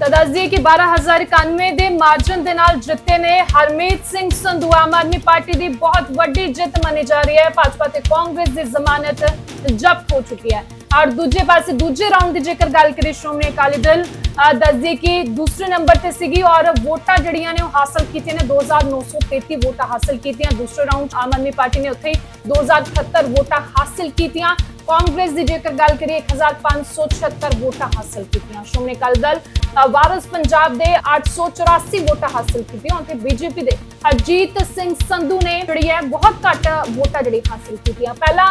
ਤਾਂ ਦੱਸ ਦਈਏ ਕਿ 12091 ਦੇ ਮਾਰਜਨ ਦੇ ਨਾਲ ਜਿੱਤੇ ਨੇ ਹਰਮੀਤ ਸਿੰਘ ਸੰਧੂ, ਆਮ ਆਦਮੀ ਪਾਰਟੀ ਦੀ ਬਹੁਤ ਵੱਡੀ ਜਿੱਤ ਮੰਨੀ ਜਾ ਰਹੀ ਹੈ। ਭਾਜਪਾ ਤੇ ਕਾਂਗਰਸ ਦੀ ਜ਼ਮਾਨਤ ਜ਼ਬਤ ਹੋ ਚੁੱਕੀ ਹੈ। ਔਰ ਦੂਜੇ ਪਾਸੇ ਦੂਜੇ ਰਾਉਂਡ ਦੀ ਜੇਕਰ ਗੱਲ ਕਰੀਏ ਸ਼੍ਰੋਮਣੀ ਅਕਾਲੀ ਦਲ ਅਹ ਦੱਸ ਦਈਏ ਕਿ ਦੂਸਰੇ ਨੰਬਰ ਤੇ ਸੀਗੀ ਔਰ ਵੋਟਾਂ ਜਿਹੜੀਆਂ ਨੇ ਉਹ ਹਾਸਲ ਕੀਤੀਆਂ ਨੇ। 2933 ਵੋਟਾਂ ਹਾਸਲ ਕੀਤੀਆਂ। ਦੂਸਰੇ ਰਾਉਂਡ ਆਮ ਆਦਮੀ ਪਾਰਟੀ ਨੇ ਉੱਥੇ ਹੀ 2078 ਵੋਟਾਂ ਹਾਸਲ ਕੀਤੀਆਂ। ਕਾਂਗਰਸ ਦੀ ਜੇਕਰ ਗੱਲ ਕਰੀਏ 1576 ਵੋਟਾਂ ਹਾਸਲ ਕੀਤੀਆਂ। ਸ਼੍ਰੋਮਣੀ ਅਕਾਲੀ ਦਲ ਅ, ਵਾਰਸ ਪੰਜਾਬ ਦੇ 884 ਵੋਟਾਂ ਹਾਸਲ ਕੀਤੀਆਂ ਅਤੇ ਬੀਜੇਪੀ ਦੇ ਅਜੀਤ ਸਿੰਘ ਸੰਧੂ ਨੇ ਜਿਹੜੀ ਹੈ ਬਹੁਤ ਘੱਟ ਵੋਟਾਂ ਜਿਹੜੀ ਹਾਸਲ ਕੀਤੀਆਂ। ਪਹਿਲਾਂ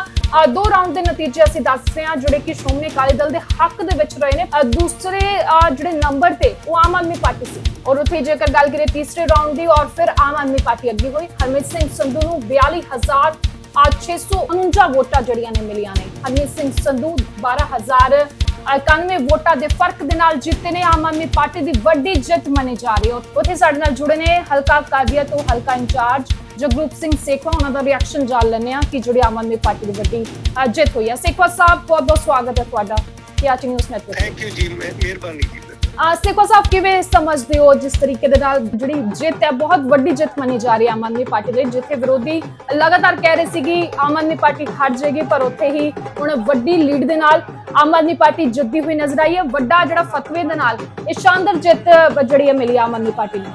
ਦੋ ਰਾਉਂਡ ਦੇ ਨਤੀਜੇ ਅਸੀਂ ਦੱਸ ਰਹੇ ਹਾਂ ਜਿਹੜੇ ਕਿ ਸ਼੍ਰੋਮਣੀ ਅਕਾਲੀ ਦਲ ਦੇ ਹੱਕ ਦੇ ਵਿੱਚ ਰਹੇ ਨੇ। ਦੂਸਰੇ ਅ, ਜਿਹੜੇ ਨੰਬਰ ਤੇ ਉਹ ਆਮ ਆਦਮੀ ਪਾਰਟੀ ਸੀ। ਔਰ ਉੱਥੇ ਜੇਕਰ ਗੱਲ ਕਰੀਏ ਤੀਸਰੇ ਰਾਉਂਡ ਦੀ ਔਰ ਫਿਰ ਆਮ ਆਦਮੀ ਪਾਰਟੀ ਅੱਗੇ ਹੋਈ। ਹਰਮੀਤ ਸਿੰਘ ਸੰਧੂ ਨੂੰ 42000 ਅੱਜ 649 ਵੋਟਾਂ ਜਿਹੜੀਆਂ ਨੇ ਮਿਲੀਆਂ ਨੇ। ਹਰਮੀਤ ਸਿੰਘ ਸੰਧੂ 12091 ਵੋਟਾਂ ਦੇ ਫ਼ਰਕ ਦੇ ਨਾਲ ਜਿੱਤੇ ਨੇ। ਆਮ ਆਦਮੀ ਪਾਰਟੀ ਦੀ ਵੱਡੀ ਜਿੱਤ ਮੰਨੀ ਜਾ ਰਹੀ ਹੈ। ਉੱਥੇ ਸਾਡੇ ਨਾਲ ਜੁੜੇ ਨੇ ਹਲਕਾ ਕਾਦੀਆ ਤੋਂ ਹਲਕਾ ਇੰਚਾਰਜ ਜਗਰੂਪ ਸਿੰਘ ਸੇਖਵਾ। ਉਹਨਾਂ ਦਾ ਰਿਐਕਸ਼ਨ ਜਾਣ ਲੈਂਦੇ ਆ ਕਿ ਜਿਹੜੀ ਆਮ ਆਦਮੀ ਪਾਰਟੀ ਦੀ ਵੱਡੀ ਜਿੱਤ ਹੋਈ ਹੈ ਸੇਖਵਾ ਸਾਹਿਬ ਬਹੁਤ ਬਹੁਤ ਸਵਾਗਤ ਹੈ ਤੁਹਾਡਾ। ਕਿਆਚੀ ਨਿਊਜ਼ ਨੈਟਵਰਕ ਥੈਂਕ ਯੂ ਜੀ ਮਿਹਰਬਾਨੀ ਜੀ। ਸੇਖਵਾ ਸਾਹਿਬ ਕਿਵੇਂ ਸਮਝਦੇ ਹੋ ਜਿਸ ਤਰੀਕੇ ਦੇ ਨਾਲ ਜਿਹੜੀ ਜਿੱਤ ਹੈ, ਬਹੁਤ ਵੱਡੀ ਜਿੱਤ ਮੰਨੀ ਜਾ ਰਹੀ ਹੈ ਆਮ ਆਦਮੀ ਪਾਰਟੀ ਲਈ, ਜਿੱਥੇ ਵਿਰੋਧੀ ਲਗਾਤਾਰ ਕਹਿ ਰਹੇ ਸੀ ਕਿ ਆਮ ਆਦਮੀ ਪਾਰਟੀ ਹਾਰ ਜਾਏਗੀ, ਪਰ ਉੱਥੇ ਹੀ ਹੁਣ ਵੱਡੀ ਲੀਡ ਦੇ ਨਾਲ ਆਮ ਆਦਮੀ ਪਾਰਟੀ ਜਿੱਤਦੀ ਹੋਈ ਨਜ਼ਰ ਆਈ ਹੈ। ਵੱਡਾ ਜਿਹੜਾ ਫਤਵੇ ਦੇ ਨਾਲ ਇਹ ਸ਼ਾਨਦਾਰ ਜਿੱਤ ਜਿਹੜੀ ਹੈ, ਮਿਲੀ ਆਮ ਆਦਮੀ ਪਾਰਟੀ ਨੂੰ।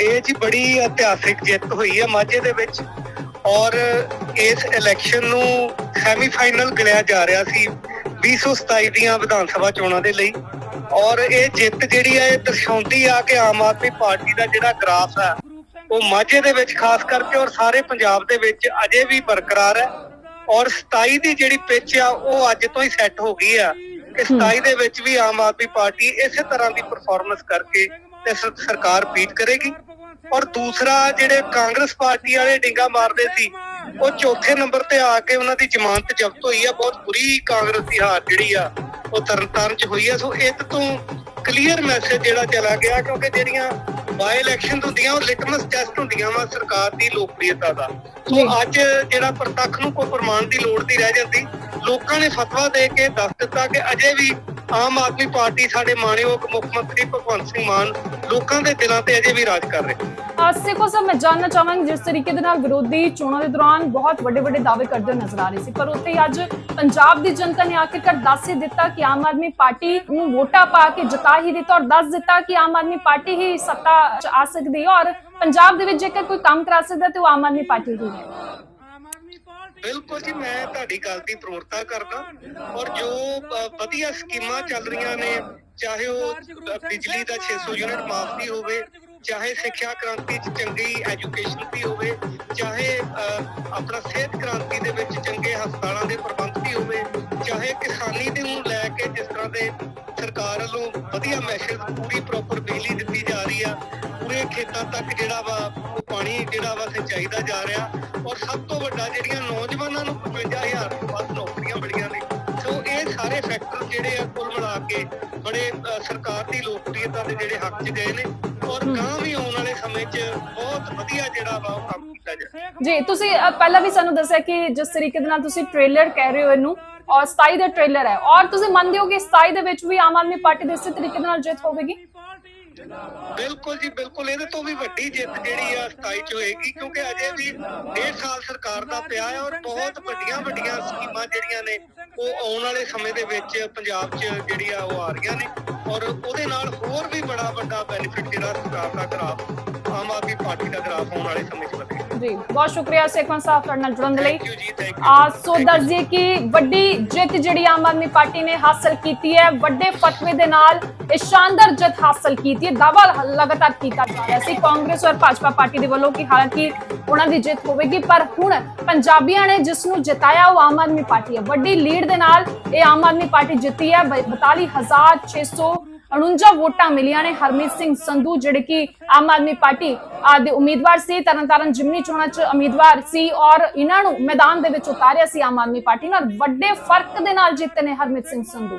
ਇਹ ਜੀ ਬੜੀ ਇਤਿਹਾਸਿਕ ਜਿੱਤ ਹੋਈ ਹੈ ਮਾਝੇ ਦੇ ਵਿੱਚ ਔਰ ਇਸ ਇਲੈਕਸ਼ਨ ਨੂੰ ਸੈਮੀਫਾਈਨਲ ਗਿਣਿਆ ਜਾ ਰਿਹਾ ਸੀ 2027 ਦੀਆਂ ਵਿਧਾਨ ਸਭਾ ਚੋਣਾਂ ਦੇ ਲਈ। ਔਰ ਇਹ ਜਿੱਤ ਜਿਹੜੀ ਹੈ ਇਹ ਦਰਸਾਉਂਦੀ ਆ ਕਿ ਆਮ ਆਦਮੀ ਪਾਰਟੀ ਦਾ ਜਿਹੜਾ ਗ੍ਰਾਫ ਹੈ ਉਹ ਮਾਝੇ ਦੇ ਵਿੱਚ ਖਾਸ ਕਰਕੇ ਔਰ ਸਾਰੇ ਪੰਜਾਬ ਦੇ ਵਿੱਚ ਅਜੇ ਵੀ ਬਰਕਰਾਰ ਹੈ। ਔਰ 27 ਦੀ ਜਿਹੜੀ ਪਿੱਚ ਆ ਉਹ ਅੱਜ ਤੋਂ ਹੀ ਸੈੱਟ ਹੋ ਗਈ ਆ ਕਿ 27 ਦੇ ਵਿੱਚ ਵੀ ਆਮ ਆਦਮੀ ਪਾਰਟੀ ਇਸੇ ਤਰ੍ਹਾਂ ਦੀ ਪਰਫਾਰਮੈਂਸ ਕਰਕੇ ਤੇ ਸਰਕਾਰ ਬੀਟ ਕਰੇਗੀ। ਔਰ ਦੂਸਰਾ ਜਿਹੜੇ ਕਾਂਗਰਸ ਪਾਰਟੀ ਵਾਲੇ ਡਿੰਗਾ ਮਾਰਦੇ ਸੀ ਉਹ ਚੌਥੇ ਨੰਬਰ ਤੇ ਆ ਕੇ ਉਹਨਾਂ ਦੀ ਜ਼ਮਾਨਤ ਜ਼ਬਤ ਹੋਈ ਆ। ਬਹੁਤ ਬੁਰੀ ਕਾਂਗਰਸ ਦੀ ਹਾਰ ਜਿਹੜੀ ਆ ਉਹ ਤਰਨਤਾਰਨ ਚ ਹੋਈ ਆ ਸੋ ਇਹ ਤੋਂ ਕਲੀਅਰ ਮੈਸੇਜ ਜਿਹੜਾ ਚਲਾ ਗਿਆ ਕਿਉਂਕਿ ਜਿਹੜੀਆਂ ਬਾਈ ਇਲੈਕਸ਼ਨ ਹੁੰਦੀਆਂ ਉਹ ਲਿਟਮਸ ਟੈਸਟ ਹੁੰਦੀਆਂ ਵਾ ਸਰਕਾਰ ਦੀ ਲੋਕਪ੍ਰਿਯਤਾ ਦਾ ਸੋ। ਅੱਜ ਜਿਹੜਾ ਪ੍ਰਤੱਖ ਨੂੰ ਕੋਈ ਪ੍ਰਮਾਣ ਦੀ ਲੋੜ ਨਹੀਂ ਰਹਿ ਜਾਂਦੀ ਲੋਕਾਂ ਨੇ ਫਤਵਾ ਦੇ ਕੇ ਦੱਸ ਦਿੱਤਾ ਕਿ ਅਜੇ ਵੀ ਆਮ ਆਦਮੀ ਪਾਰਟੀ ਸਾਡੇ ਮਾਣਯੋਗ ਮੁੱਖ ਮੰਤਰੀ ਭਗਵੰਤ ਸਿੰਘ ਮਾਨ ਲੋਕਾਂ ਦੇ ਦਿਲਾਂ ਤੇ ਅਜੇ ਵੀ ਰਾਜ ਕਰ ਰਹੇ। ਸੇਖੋ ਸਾਹਿਬ ਮੈਂ ਜਾਨਣਾ ਚਾਹਾਂਗੀ ਜਿਸ ਤਰੀਕੇ ਦੇ ਨਾਲ ਵਿਰੋਧੀ ਚੋਣਾਂ ਦੇ ਦੌਰਾਨ ਬਹੁਤ ਵੱਡੇ ਵੱਡੇ ਦਾਅਵੇ ਕਰਦੇ ਨਜ਼ਰ ਆ ਰਹੇ ਸੀ, ਪਰ ਉੱਥੇ ਅੱਜ ਪੰਜਾਬ ਦੀ ਜਨਤਾ ਨੇ ਆਖਿਰਕਾਰ ਦੱਸ ਹੀ ਦਿੱਤਾ ਕਿ ਆਮ ਆਦਮੀ ਪਾਰਟੀ ਨੂੰ ਵੋਟਾਂ ਪਾ ਕੇ ਜਿਤਾ ਹੀ ਦਿੱਤਾ ਔਰ ਦੱਸ ਦਿੱਤਾ ਕਿ ਆਮ ਆਦਮੀ ਪਾਰਟੀ ਹੀ ਸੱਤਾ 'ਚ ਆ ਸਕਦੀ ਹੈ ਔਰ ਪੰਜਾਬ ਦੇ ਵਿੱਚ ਜੇਕਰ ਕੋਈ ਕੰਮ ਕਰਾ ਸਕਦਾ ਤੇ ਉਹ ਆਮ ਆਦਮੀ ਪਾਰਟੀ ਹੀ ਹੈ। ਬਿਲਕੁਲ ਜੀ, ਮੈਂ ਤੁਹਾਡੀ ਗੱਲ ਦੀ ਪ੍ਰੋੜਤਾ ਕਰਦਾ ਔਰ ਜੋ ਵਧੀਆ ਸਕੀਮਾਂ ਚੱਲ ਰਹੀਆਂ ਨੇ, ਚਾਹੇ ਉਹ ਬਿਜਲੀ ਦਾ 600 ਯੂਨਿਟ ਮਾਫੀ ਹੋਵੇ, ਚਾਹੇ ਸਿੱਖਿਆ ਕ੍ਰਾਂਤੀ ਚ ਚੰਗੀ ਐਜੂਕੇਸ਼ਨ ਵੀ ਹੋਵੇ, ਚਾਹੇ ਆਪਣਾ ਸਿਹਤ ਕ੍ਰਾਂਤੀ ਦੇ ਵਿੱਚ ਚੰਗੇ ਹਸਪਤਾਲਾਂ ਦੇ ਪ੍ਰਬੰਧ ਵੀ ਹੋਵੇ, ਚਾਹੇ ਕਿਸਾਨੀ ਦੇ ਨੂੰ ਲੈ ਕੇ ਜਿਸ ਤਰ੍ਹਾਂ ਦੇ ਸਰਕਾਰ ਵੱਲੋਂ ਵਧੀਆ ਮੈਸੇਜ ਪੂਰੀ ਪ੍ਰੋਪਰ ਬਿਜਲੀ ਦਿੱਤੀ ਜਾ ਰਹੀ ਆ, ਪੂਰੇ ਖੇਤਾਂ ਤੱਕ ਜਿਹੜਾ ਵਾ, ਉਹ ਪਾਣੀ ਜਿਹੜਾ ਵਾ ਸਿੰਚਾਈ ਦਾ ਜਾ ਰਿਹਾ ਔਰ ਸਭ ਤੋਂ ਵੱਡਾ ਜਿਹੜੀਆਂ ਨੌਜਵਾਨਾਂ ਸਰਕਾਰ ਦੀ ਲੋਕਪ੍ਰਿਯਤਾ ਦੇ ਜਿਹੜੇ ਹੱਕ 'ਚ ਗਏ ਨੇ ਔਰ ਗਾਂ ਵੀ ਆਉਣ ਵਾਲੇ ਸਮੇਂ 'ਚ ਬਹੁਤ ਵਧੀਆ ਜਿਹੜਾ ਵਾ ਉਹ ਕੰਮ ਕੀਤਾ ਜਾਏ। ਜੀ ਤੁਸੀਂ ਪਹਿਲਾਂ ਵੀ ਸਾਨੂੰ ਦੱਸਿਆ ਕਿ ਜਿਸ ਤਰੀਕੇ ਦੇ ਨਾਲ ਤੁਸੀਂ ਟ੍ਰੇਲਰ ਕਹਿ ਰਹੇ ਹੋ ਇਹਨੂੰ ਔਰ 27 ਦਾ ਟ੍ਰੇਲਰ ਹੈ। ਔਰ ਤੁਸੀਂ ਮੰਨਦੇ ਹੋ ਕਿ 27 ਦੇ ਵਿੱਚ ਵੀ ਆਮ ਆਦਮੀ ਪਾਰਟੀ ਦੇ ਇਸੇ ਤਰੀਕੇ ਨਾਲ ਜਿੱਤ ਹੋਵੇਗੀ? ਬਿਲਕੁਲ ਜੀ ਬਿਲਕੁਲ। ਇਹਦੇ ਤੋਂ ਵੀ ਵੱਡੀ ਜਿੱਤ ਜਿਹੜੀ ਆ 27 ਚ ਹੋਏਗੀ ਕਿਉਂਕਿ ਅਜੇ ਵੀ ਡੇਢ ਸਾਲ ਸਰਕਾਰ ਦਾ ਪਿਆ ਹੈ ਔਰ ਬਹੁਤ ਵੱਡੀਆਂ ਵੱਡੀਆਂ ਸਕੀਮਾਂ ਜਿਹੜੀਆਂ ਨੇ ਉਹ ਆਉਣ ਵਾਲੇ ਸਮੇਂ ਦੇ ਵਿੱਚ ਪੰਜਾਬ 'ਚ ਜਿਹੜੀ ਆ ਉਹ ਆ ਰਹੀਆਂ ਨੇ। ਔਰ ਉਹਦੇ ਨਾਲ ਹੋਰ ਵੀ ਬੜਾ ਵੱਡਾ ਬੈਨੀਫਿਟ ਜਿਹੜਾ ਸਰਕਾਰ ਦਾ ਗ੍ਰਾਫ ਆਮ ਆਦਮੀ ਪਾਰਟੀ ਦਾ ਗ੍ਰਾਫ ਆਉਣ ਵਾਲੇ ਸਮੇਂ 'ਚ ਵਧੇਗਾ। ਜੀ। ਬਹੁਤ ਸ਼ੁਕਰੀਆ ਸੇਖਵਾਨ ਸਾਹਿਬ ਤੁਹਾਡੇ ਨਾਲ ਜੁੜਨ ਦੇ ਲਈ। ਆ, ਸੋ ਦੱਸ ਦਈਏ ਕਿ ਵੱਡੀ ਜਿੱਤ ਜਿਹੜੀ ਆਮ ਆਦਮੀ ਪਾਰਟੀ ਨੇ ਹਾਸਲ ਕੀਤੀ ਹੈ, ਵੱਡੇ ਫਤਵੇ ਦੇ ਨਾਲ ਇਹ ਸ਼ਾਨਦਾਰ ਜਿੱਤ ਹਾਸਲ ਕੀਤੀ ਹੈ, ਦਾਅਵਾ ਲਗਾਤਾਰ ਕੀਤਾ ਜਾ ਰਿਹਾ ਸੀ ਕਾਂਗਰਸ ਔਰ ਭਾਜਪਾ ਪਾਰਟੀ ਦੇ ਵੱਲੋਂ ਕਿ ਹਾਲਾਂਕਿ ਉਹਨਾਂ ਦੀ ਜਿੱਤ ਹੋਵੇਗੀ, ਪਰ ਹੁਣ ਪੰਜਾਬੀਆਂ ਨੇ ਜਿਸ ਨੂੰ ਜਿਤਾਇਆ ਉਹ ਆਮ ਆਦਮੀ ਪਾਰਟੀ ਹੈ। ਵੱਡੀ ਲੀਡ ਦੇ ਨਾਲ ਇਹ ਆਮ ਆਦਮੀ ਪਾਰਟੀ ਜਿੱਤੀ ਹੈ 42600 49 ਵੋਟਾਂ ਮਿਲੀਆਂ ਨੇ। ਹਰਮੀਤ ਸਿੰਘ ਸੰਧੂ, ਜਿਹੜੇ ਕਿ ਆਮ ਆਦਮੀ ਪਾਰਟੀ ਦੇ ਉਮੀਦਵਾਰ ਸੀ, ਤਰਨਤਾਰਨ ਜਿਮਨੀ ਚੋਣਾਂ 'ਚ ਉਮੀਦਵਾਰ ਸੀ ਔਰ ਇਹਨਾਂ ਨੂੰ ਮੈਦਾਨ ਦੇ ਵਿੱਚ ਉਤਾਰਿਆ ਸੀ ਆਮ ਆਦਮੀ ਪਾਰਟੀ ਨੇ ਔਰ ਵੱਡੇ ਫ਼ਰਕ ਦੇ ਨਾਲ ਜਿੱਤੇ ਨੇ ਹਰਮੀਤ ਸਿੰਘ ਸੰਧੂ।